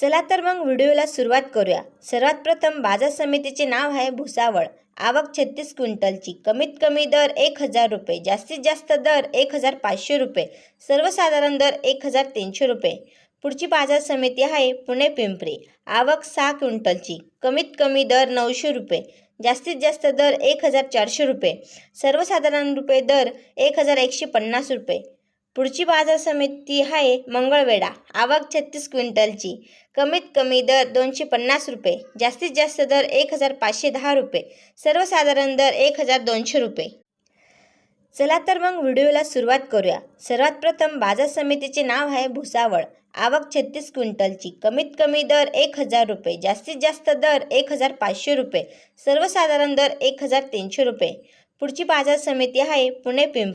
चला तर मग व्हिडिओला सुरुवात करूया. सर्वात प्रथम बाजार समितीचे नाव आहे भुसावळ. आवक छत्तीस क्विंटलची. कमीत कमी दर एक हजार रुपये. जास्तीत जास्त दर एक हजार पाचशे रुपये. सर्वसाधारण दर एक हजार तीनशे रुपये. पुढची बाजार समिती आहे पुणे पिंपरी. आवक सहा क्विंटलची. कमीत कमी दर नऊशे रुपये. जास्तीत जास्त दर एक हजार चारशे रुपये. सर्वसाधारण रुपये दर एक हजार एकशे पन्नास रुपये. पुढची बाजार समिती आहे मंगळवेढा. आवक छत्तीस क्विंटलची. कमीत कमी दर दोनशे पन्नास रुपये. जास्तीत जास्त दर एक हजार पाचशे दहा रुपये. सर्वसाधारण दर एक हजार दोनशे रुपये. चला तर मग व्हिडिओला सुरुवात करूया. सर्वात प्रथम बाजार समितीचे नाव आहे भुसावळ. आवक छत्तीस क्विंटलची. कमीत कमी दर एक हजार रुपये. जास्तीत जास्त दर एक हजार पाचशे रुपये. सर्वसाधारण दर एक हजार तीनशे रुपये. पुढची बाजार समिती आहे पुणे पिंप